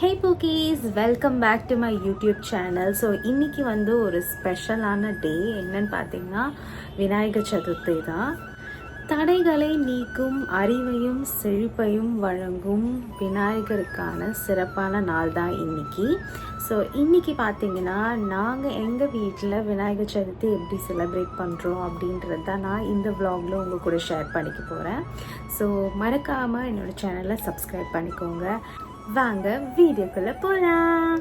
Hey bookies welcome back to my YouTube channel so இன்றைக்கி வந்து ஒரு ஸ்பெஷலான டே என்னன்னு பார்த்தீங்கன்னா விநாயகர் சதுர்த்தி தான். தடைகளை நீக்கும் அறிவையும் செழிப்பையும் வழங்கும் விநாயகருக்கான சிறப்பான நாள் தான் இன்னைக்கு. ஸோ இன்றைக்கி பார்த்தீங்கன்னா நாங்கள் எங்கள் வீட்டில் விநாயகர் சதுர்த்தி எப்படி செலிப்ரேட் பண்ணுறோம் அப்படின்றது தான் நான் இந்த vlogல உங்கள் கூட ஷேர் பண்ணிக்க போகிறேன் ஸோ மறக்காமல் என்னோடய சேனலை சப்ஸ்கிரைப் பண்ணிக்கோங்க. வாங்க வீடியோக்குள்ள போலாம்.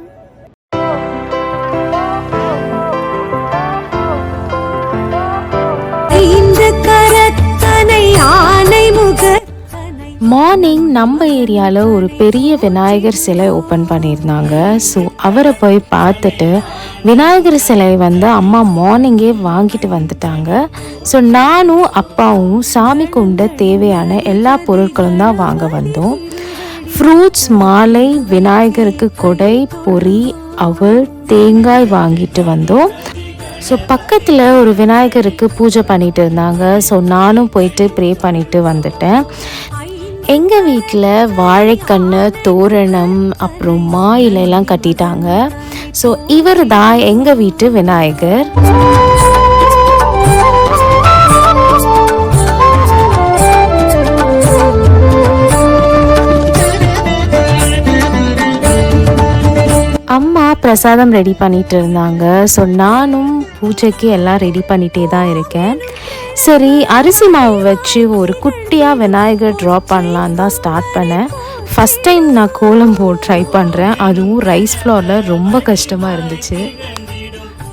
மார்னிங் நம்ம ஏரியாவில் ஒரு பெரிய விநாயகர் சிலை ஓப்பன் பண்ணியிருந்தாங்க. ஸோ அவரை போய் பார்த்துட்டு விநாயகர் சிலை வந்து அம்மா மார்னிங்கே வாங்கிட்டு வந்துட்டாங்க. ஸோ நானும் அப்பாவும் சாமி கும்பிட தேவையான எல்லா பொருட்களும் தான் வாங்க வந்தோம். ஃப்ரூட்ஸ் மாலை விநாயகருக்கு கொடை பொரி அவள் தேங்காய் வாங்கிட்டு வந்தோம். ஸோ பக்கத்தில் ஒரு விநாயகருக்கு பூஜை பண்ணிட்டு இருந்தாங்க. ஸோ நானும் போயிட்டு ப்ரே பண்ணிட்டு வந்துட்டேன். எங்கள் வீட்டில் வாழைக்கன்று தோரணம் அப்புறம் மா இலையெல்லாம் கட்டிட்டாங்க. ஸோ இவர் தான் எங்கள் வீட்டு விநாயகர். பிரசாதம் ரெடி பண்ணிட்டு இருந்தாங்க. ஸோ நானும் பூஜைக்கு எல்லாம் ரெடி பண்ணிட்டே தான் இருக்கேன். சரி அரிசி மாவு வச்சு ஒரு குட்டியாக விநாயகர் ட்ரா பண்ணலான்னு தான் ஸ்டார்ட் பண்ணேன். ஃபஸ்ட் டைம் நான் கோலம் போ ட்ரை பண்ணுறேன் அதுவும் ரைஸ் ஃப்ளோரில் ரொம்ப கஷ்டமாக இருந்துச்சு.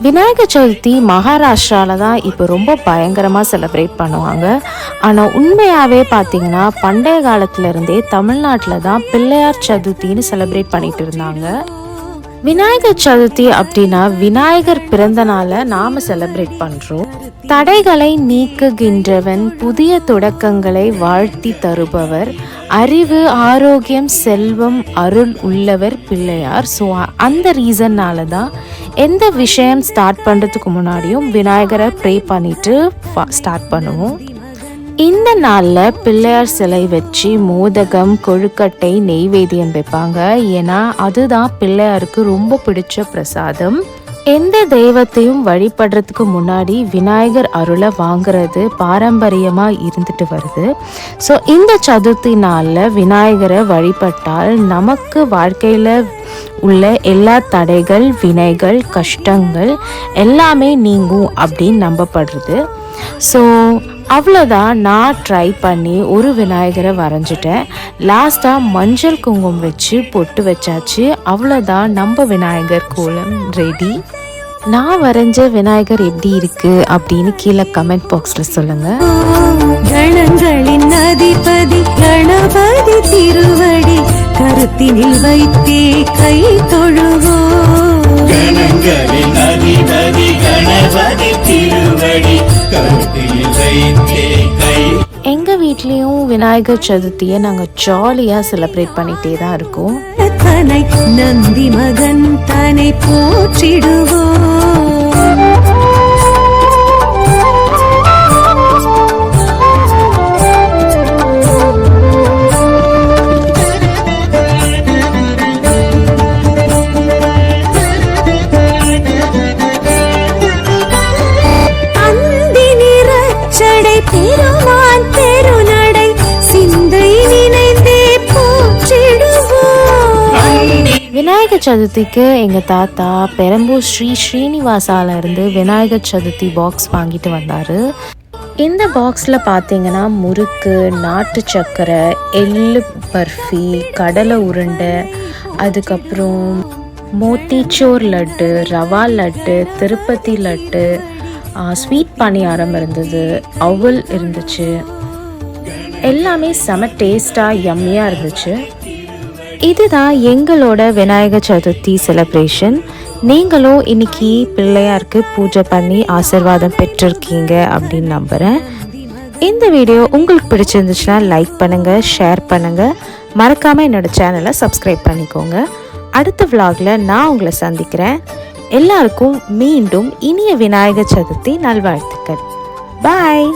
விநாயகர் சதுர்த்தி மகாராஷ்டிராவில் தான் இப்போ ரொம்ப பயங்கரமாக செலிப்ரேட் பண்ணுவாங்க. ஆனால் உண்மையாகவே பார்த்தீங்கன்னா பண்டைய காலத்துலேருந்தே தமிழ்நாட்டில் தான் பிள்ளையார் சதுர்த்தின்னு செலிப்ரேட் பண்ணிகிட்டு இருந்தாங்க. விநாயகர் சதுர்த்தி அப்படின்னா விநாயகர் பிறந்த நாளை நாம செலிப்ரேட் பண்றோம். தடைகளை நீக்குகின்றவன் புதிய தொடக்கங்களை வாழ்த்தி தருபவர் அறிவு ஆரோக்கியம் செல்வம் அருள் உள்ளவர் பிள்ளையார். ஸோ அந்த ரீசன்னால தான் எந்த விஷயம் ஸ்டார்ட் பண்ணுறதுக்கு முன்னாடியும் விநாயகரை ப்ரே பண்ணிட்டு ஸ்டார்ட் பண்ணுவோம். இந்த நாளில் பிள்ளையார் சிலை வச்சு மோதகம் கொழுக்கட்டை நெய்வேத்தியம் வைப்பாங்க. ஏன்னா அதுதான் பிள்ளையாருக்கு ரொம்ப பிடிச்ச பிரசாதம். எந்த தெய்வத்தையும் வழிபடுறதுக்கு முன்னாடி விநாயகர் அருளை வாங்குறது பாரம்பரியமாக இருந்துட்டு வருது. ஸோ இந்த சதுர்த்தி நாளில் விநாயகரை வழிபட்டால் நமக்கு வாழ்க்கையில் உள்ள எல்லா தடைகள் வினைகள் கஷ்டங்கள் எல்லாமே நீங்கும் அப்படின்னு நம்பப்படுறது ஸோ அவ்வளோதான் நான் ட்ரை பண்ணி ஒரு விநாயகரை வரைஞ்சிட்டேன். லாஸ்ட்டாக மஞ்சள் குங்குமம் வச்சு பொட்டு வச்சாச்சு. அவ்வளோதான் நம்ம விநாயகர் கோலம். ரெடி நான் வரைஞ்ச விநாயகர் எப்படி இருக்கு அப்படின்னு கீழே கமெண்ட் பாக்ஸில் சொல்லுங்கள் கணங்களின் அதிபதி கணபதி திருவடி கருத்தினில் வைத்தே கை தொழுவோம். எங்க வீட்லயும் எங்கள் வீட்லேயும் விநாயகர் சதுர்த்தியை நாங்கள் ஜாலியாக செலிப்ரேட் பண்ணிகிட்டே தான் இருக்கோம். நந்தி மகன் தன்னை போற்றிடுவோம். விநாயகர் சதுர்த்திக்கு எங்கள் தாத்தா பெரம்பூர் ஸ்ரீ ஸ்ரீனிவாசால இருந்து விநாயகர் சதுர்த்தி பாக்ஸ் வாங்கிட்டு வந்தார். இந்த பாக்ஸில் பார்த்தீங்கன்னா முறுக்கு நாட்டு சர்க்கரை எள்ளு பர்ஃபி கடலை உருண்டை அதுக்கப்புறம் மோத்திச்சோர் லட்டு ரவா லட்டு திருப்பதி லட்டு ஸ்வீட் பணியாரம் இருந்தது அவல் இருந்துச்சு. எல்லாமே செம டேஸ்டாக யம்மியாக இருந்துச்சு. இதுதான் எங்களோட விநாயகர் சதுர்த்தி செலப்ரேஷன் நீங்களும் இன்னைக்கு பிள்ளையாருக்கு பூஜை பண்ணி ஆசிர்வாதம் பெற்றிருக்கீங்க அப்படின்னு நம்புகிறேன் இந்த வீடியோ உங்களுக்கு பிடிச்சிருந்துச்சுன்னா லைக் பண்ணுங்கள் ஷேர் பண்ணுங்கள் மறக்காமல் என்னோட சேனலை சப்ஸ்கிரைப் பண்ணிக்கோங்க. அடுத்த விலாகில் நான் உங்களை சந்திக்கிறேன். எல்லாருக்கும் மீண்டும் இனிய விநாயகர் சதுர்த்தி நல்வாழ்த்துக்கள். பாய்